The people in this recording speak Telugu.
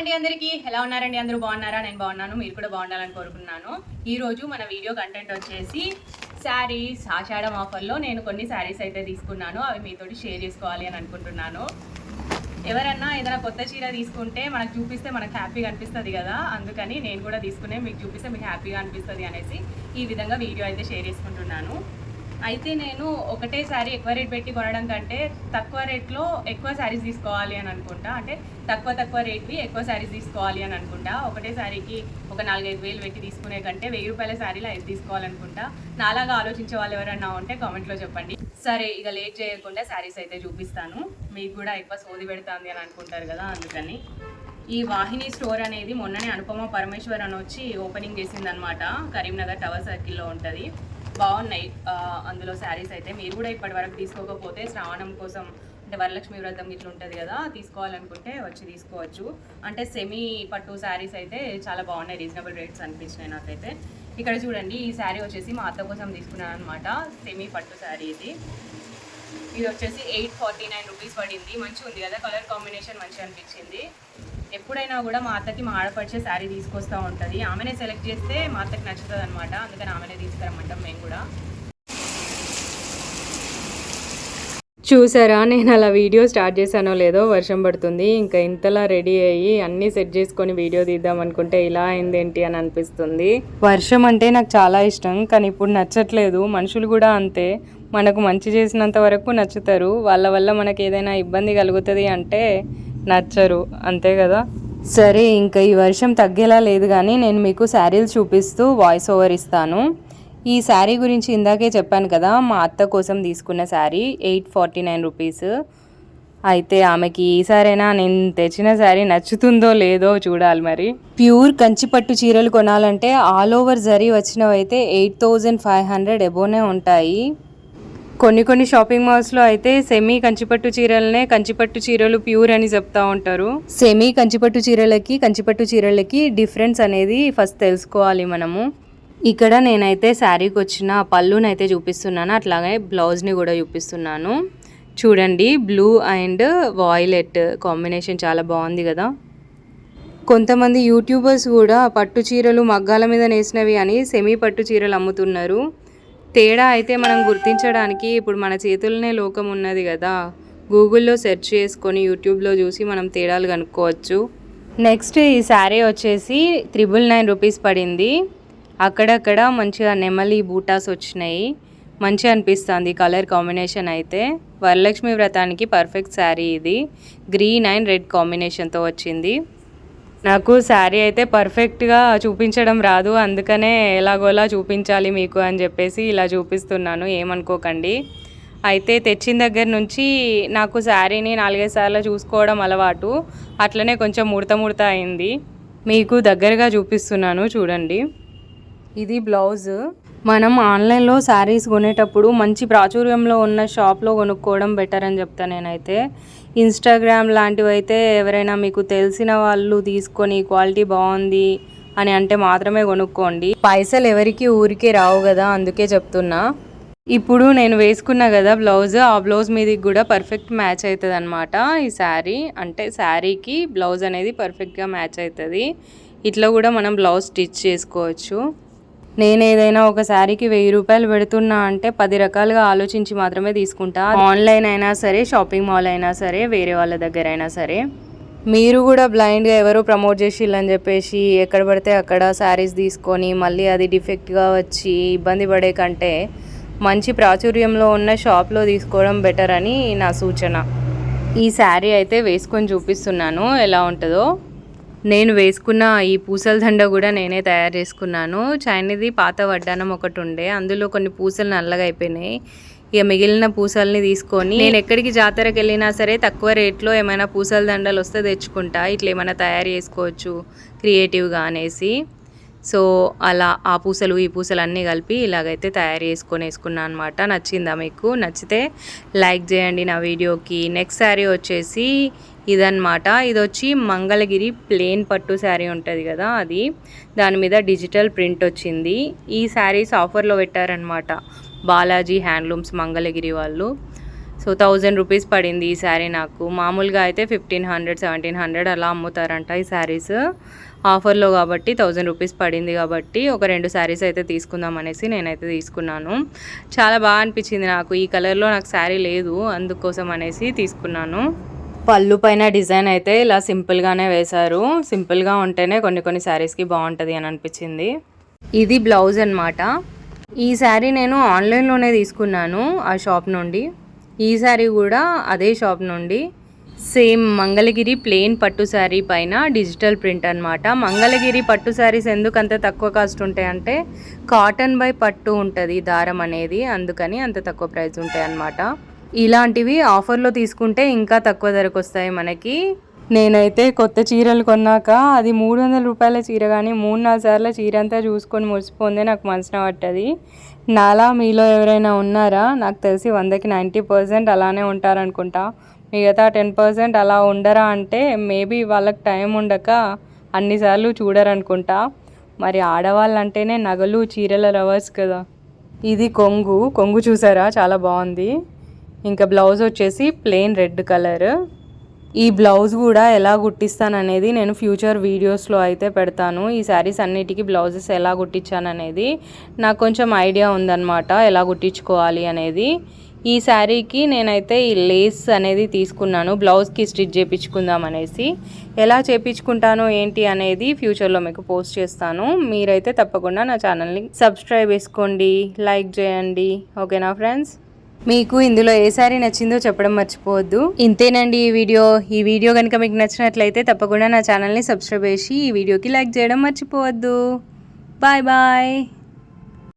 అండి అందరికీ. ఎలా ఉన్నారండి? అందరూ బాగున్నారా? నేను బాగున్నాను. మీరు కూడా బాగుండాలని కోరుకున్నాను ఈరోజు మన వీడియో కంటెంట్ వచ్చేసి శారీస్ ఆషాఢం ఆఫర్లో నేను కొన్ని శారీస్ అయితే తీసుకున్నాను. అవి మీతోటి షేర్ చేసుకోవాలి అని అనుకుంటున్నాను. ఎవరన్నా ఏదైనా కొత్త చీర తీసుకుంటే మనకు చూపిస్తే మనకు హ్యాపీగా అనిపిస్తుంది కదా. అందుకని నేను కూడా తీసుకునే మీకు చూపిస్తే మీకు హ్యాపీగా అనిపిస్తుంది అనేసి ఈ విధంగా వీడియో అయితే షేర్ చేసుకుంటున్నాను. అయితే నేను ఒకటే శారీ ఎక్కువ రేట్ పెట్టి కొనడం కంటే తక్కువ రేట్లో ఎక్కువ శారీస్ తీసుకోవాలి అని అనుకుంటా. అంటే తక్కువ తక్కువ రేట్వి ఎక్కువ శారీస్ తీసుకోవాలి అని అనుకుంటా. ఒకటే శారీకి ఒక నాలుగైదు వేలు పెట్టి తీసుకునే కంటే వెయ్యి రూపాయల శారీలు అయితే తీసుకోవాలనుకుంటా. నాలాగా ఆలోచించే వాళ్ళు ఎవరన్నా ఉంటే కామెంట్లో చెప్పండి. సరే ఇక లేట్ చేయకుండా శారీస్ అయితే చూపిస్తాను. మీకు కూడా ఎక్కువ సోది పెడుతుంది అని అనుకుంటారు కదా అందుకని. ఈ వాహిని స్టోర్ అనేది మొన్ననే అనుపమ పరమేశ్వర్ అని వచ్చి ఓపెనింగ్ చేసిందనమాట కరీంనగర్ టవర్ సర్కిల్లో ఉంటుంది. బాగున్నాయి. అందులో శారీస్ అయితే మీరు కూడా ఇప్పటి వరకు తీసుకోకపోతే శ్రావణం కోసం అంటే వరలక్ష్మి వ్రతం ఇట్లా ఉంటుంది కదా తీసుకోవాలనుకుంటే వచ్చి తీసుకోవచ్చు. అంటే సెమీ పట్టు శారీస్ అయితే చాలా బాగున్నాయి రీజనబుల్ రేట్స్ అనిపించినాయి నాకైతే. ఇక్కడ చూడండి ఈ శారీ వచ్చేసి మా అత్త కోసం తీసుకున్నాను అనమాట సెమీ పట్టు శారీ ఇది. ఇది వచ్చేసి ఎయిట్ ఫార్టీ నైన్ రూపీస్ పడింది. మంచిగా ఉంది కదా కలర్ కాంబినేషన్ మంచిగా అనిపించింది ఎప్పుడైనా కూడా మా అత్తకి మా ఆడపడిచే శారీ తీసుకొస్తూ ఉంటుంది. ఆమెనే సెలెక్ట్ చేస్తే మా అత్తకి నచ్చుతుంది అనమాట అందుకని ఆమెనే తీసుకురమ్మంటాం మేము కూడా. చూసారా? నేను అలా వీడియో స్టార్ట్ చేశానో లేదో వర్షం పడుతుంది. ఇంకా ఇంతలా రెడీ అయ్యి అన్నీ సెట్ చేసుకొని వీడియో తీద్దాం అనుకుంటే ఇలా అయిందేంటి అని అనిపిస్తుంది. వర్షం అంటే నాకు చాలా ఇష్టం. కానీ ఇప్పుడు నచ్చట్లేదు. మనుషులు కూడా అంతే. మనకు మంచి చేసినంత వరకు నచ్చుతారు. వాళ్ళ వల్ల మనకు ఏదైనా ఇబ్బంది కలుగుతుంది అంటే నచ్చరు అంతే కదా? సరే ఇంకా ఈ వర్షం తగ్గేలా లేదు కానీ నేను మీకు శారీలు చూపిస్తూ వాయిస్ ఓవర్ ఇస్తాను. ఈ శారీ గురించి ఇందాకే చెప్పాను కదా మా అత్త కోసం తీసుకున్న sari eight forty nine rupees అయితే ఆమెకి ఈ సారైనా నేను తెచ్చిన శారీ నచ్చుతుందో లేదో చూడాలి మరి. ప్యూర్ కంచిపట్టు చీరలు కొనాలంటే ఆల్ ఓవర్ జరీ వచ్చినవి అయితే ఎయిట్ థౌజండ్ ఫైవ్ హండ్రెడ్ ఎబోనే ఉంటాయి. కొన్ని కొన్ని షాపింగ్ మాల్స్లో అయితే సెమీ కంచిపట్టు చీరలనే కంచిపట్టు చీరలు ప్యూర్ అని చెప్తా ఉంటారు. సెమీ కంచిపట్టు చీరలకి కంచిపట్టు చీరలకి డిఫరెన్స్ అనేది ఫస్ట్ తెలుసుకోవాలి మనము. ఇక్కడ నేనైతే శారీకి వచ్చిన పళ్ళునైతే చూపిస్తున్నాను. అట్లాగే బ్లౌజ్ని కూడా చూపిస్తున్నాను. చూడండి బ్లూ అండ్ వాయిలెట్ కాంబినేషన్ చాలా బాగుంది కదా. కొంతమంది యూట్యూబర్స్ కూడా పట్టు చీరలు మగ్గాల మీద నేసినవి అని సెమీ పట్టు చీరలు అమ్ముతున్నారు. తేడా అయితే మనం గుర్తించడానికి ఇప్పుడు మన చేతుల్లోనే లోకం ఉన్నది కదా. గూగుల్లో సెర్చ్ చేసుకొని యూట్యూబ్లో చూసి మనం తేడాలు కనుక్కోవచ్చు. నెక్స్ట్ ఈ శారీ వచ్చేసి త్రిబుల్ నైన్ రూపీస్ పడింది. అక్కడక్కడ మంచిగా నెమలి బూటాస్ వచ్చినాయి. మంచిగా అనిపిస్తుంది కలర్ కాంబినేషన్ అయితే. వరలక్ష్మి వ్రతానికి పర్ఫెక్ట్ శారీ ఇది. గ్రీన్ అండ్ రెడ్ కాంబినేషన్తో వచ్చింది. నాకు శారీ అయితే పర్ఫెక్ట్గా చూపించడం రాదు. అందుకనే ఎలాగోలా చూపించాలి మీకు అని చెప్పేసి ఇలా చూపిస్తున్నాను. ఏమనుకోకండి. అయితే తెచ్చిన దగ్గర నుంచి నాకు శారీని నాలుగైదు సార్లు చూసుకోవడం అలవాటు. అట్లనే కొంచెం ముడత ముడత అయింది. మీకు దగ్గరగా చూపిస్తున్నాను చూడండి. ఇది బ్లౌజ్. మనం ఆన్లైన్లో శారీస్ కొనేటప్పుడు మంచి ప్రాచుర్యంలో ఉన్న షాప్లో కొనుక్కోవడం బెటర్ అని చెప్తా నేనైతే. ఇన్స్టాగ్రామ్ లాంటివి అయితే ఎవరైనా మీకు తెలిసిన వాళ్ళు తీసుకొని క్వాలిటీ బాగుంది అని అంటే మాత్రమే కొనుక్కోండి. పైసలు ఎవరికి ఊరికే రావు కదా అందుకే చెప్తున్నా. ఇప్పుడు నేను వేసుకున్నా కదా బ్లౌజ్ ఆ బ్లౌజ్ మీదకి కూడా పర్ఫెక్ట్ మ్యాచ్ అవుతుంది అనమాట ఈ శారీ. అంటే శారీకి బ్లౌజ్ అనేది పర్ఫెక్ట్గా మ్యాచ్ అవుతుంది ఇట్లా కూడా మనం బ్లౌజ్ స్టిచ్ చేసుకోవచ్చు. నేను ఏదైనా ఒక శారీకి వెయ్యి రూపాయలు పెడుతున్నా అంటే పది రకాలుగా ఆలోచించి మాత్రమే తీసుకుంటా. ఆన్లైన్ అయినా సరే షాపింగ్ మాల్ అయినా సరే వేరే వాళ్ళ దగ్గర అయినా సరే. మీరు కూడా బ్లైండ్గా ఎవరో ప్రమోట్ చేసిల్లని చెప్పేసి ఎక్కడ పడితే అక్కడ శారీస్ తీసుకొని మళ్ళీ అది డిఫెక్ట్గా వచ్చి ఇబ్బంది పడే కంటే మంచి ప్రాచుర్యంలో ఉన్న షాప్లో తీసుకోవడం బెటర్ అని నా సూచన. ఈ శారీ అయితే వేసుకొని చూపిస్తున్నాను. ఎలా ఉంటుందో? నేను వేసుకున్న ఈ పూసల దండ కూడా నేనే తయారు చేసుకున్నాను. చైనీది పాత వడ్డానం ఒకటి ఉండే. అందులో కొన్ని పూసలు నల్లగా అయిపోయినాయి. ఇక మిగిలిన పూసల్ని తీసుకొని నేను ఎక్కడికి జాతరకు వెళ్ళినా సరే తక్కువ రేట్లో ఏమైనా పూసల దండలు వస్తే తెచ్చుకుంటా. ఇట్లా ఏమైనా తయారు చేసుకోవచ్చు క్రియేటివ్గా అనేసి. సో అలా ఆ పూసలు ఈ పూసలు అన్నీ కలిపి ఇలాగైతే తయారు చేసుకొని వేసుకున్నాను అనమాట నచ్చిందా మీకు? నచ్చితే లైక్ చేయండి నా వీడియోకి. నెక్స్ట్ శారీ వచ్చేసి ఇదనమాట ఇది వచ్చి మంగళగిరి ప్లేన్ పట్టు శారీ ఉంటుంది కదా అది. దాని మీద డిజిటల్ ప్రింట్ వచ్చింది. ఈ శారీస్ ఆఫర్లో పెట్టారనమాట బాలాజీ హ్యాండ్లూమ్స్ మంగళగిరి వాళ్ళు. సో థౌజండ్ రూపీస్ పడింది ఈ శారీ నాకు. మామూలుగా అయితే ఫిఫ్టీన్ హండ్రెడ్ సెవెంటీన్ హండ్రెడ్ అలా అమ్ముతారంట ఈ శారీస్. ఆఫర్లో కాబట్టి థౌజండ్ రూపీస్ పడింది కాబట్టి ఒక రెండు శారీస్ అయితే తీసుకుందాం అనేసి నేనైతే తీసుకున్నాను. చాలా బాగా అనిపించింది నాకు. ఈ కలర్లో నాకు శారీ లేదు అందుకోసం అనేసి తీసుకున్నాను. పళ్ళు పైన డిజైన్ అయితే ఇలా సింపుల్గానే వేశారు. సింపుల్గా ఉంటేనే కొన్ని కొన్ని శారీస్కి బాగుంటుంది అని అనిపించింది. ఇది బ్లౌజ్ అన్నమాట. ఈ శారీ నేను ఆన్లైన్లోనే తీసుకున్నాను ఆ షాప్ నుండి. ఈ శారీ కూడా అదే షాప్ నుండి. సేమ్ మంగళగిరి ప్లెయిన్ పట్టు శారీ పైన డిజిటల్ ప్రింట్ అన్నమాట. మంగళగిరి పట్టు శారీస్ ఎందుకు అంత తక్కువ కాస్ట్ ఉంటాయి అంటే కాటన్ బై పట్టు ఉంటుంది దారం అనేది అందుకని అంత తక్కువ ప్రైస్ ఉంటాయి అన్నమాట ఇలాంటివి ఆఫర్లో తీసుకుంటే ఇంకా తక్కువ ధరకు వస్తాయి మనకి. నేనైతే కొత్త చీరలు కొన్నాక అది మూడు వందల రూపాయల చీర కానీ మూడు నాలుగు సార్ల చీర అంతా చూసుకొని మురిసిపోందే నాకు మనసున పట్టది నాలా మీలో ఎవరైనా ఉన్నారా? నాకు తెలిసి వందకి నైంటీ పర్సెంట్ అలానే ఉంటారనుకుంటా. మిగతా టెన్ పర్సెంట్ అలా ఉండరా అంటే మేబీ వాళ్ళకి టైం ఉండక అన్నిసార్లు చూడరనుకుంటా. మరి ఆడవాళ్ళు అంటేనే నగలు చీరల లవర్స్ కదా. ఇది కొంగు. కొంగు చూసారా? చాలా బాగుంది. ఇంకా బ్లౌజ్ వచ్చేసి ప్లెయిన్ రెడ్ కలర్. ఈ బ్లౌజ్ కూడా ఎలా కుట్టిస్తాననేది నేను ఫ్యూచర్ వీడియోస్లో అయితే పెడతాను. ఈ శారీస్ అన్నిటికీ బ్లౌజెస్ ఎలా కుట్టించాననేది నాకు కొంచెం ఐడియా ఉందన్నమాట ఎలా కుట్టించుకోవాలి అనేది. ఈ శారీకి నేనైతే ఈ లేస్ అనేది తీసుకున్నాను బ్లౌజ్కి స్టిచ్ చేయించుకుందాం అనేసి. ఎలా చేయించుకుంటాను ఏంటి అనేది ఫ్యూచర్లో మీకు పోస్ట్ చేస్తాను. మీరైతే తప్పకుండా నా ఛానల్ని సబ్స్క్రైబ్ చేసుకోండి లైక్ చేయండి. ఓకేనా ఫ్రెండ్స్? మీకు ఇందులో ఏ సారీ నచ్చిందో చెప్పడం మర్చిపోవద్దు. ఇంతేనండి ఈ వీడియో. ఈ వీడియో కనుక మీకు నచ్చినట్లయితే తప్పకుండా నా ఛానల్ని సబ్స్క్రైబ్ చేసి ఈ వీడియోకి లైక్ చేయడం మర్చిపోవద్దు. Bye bye.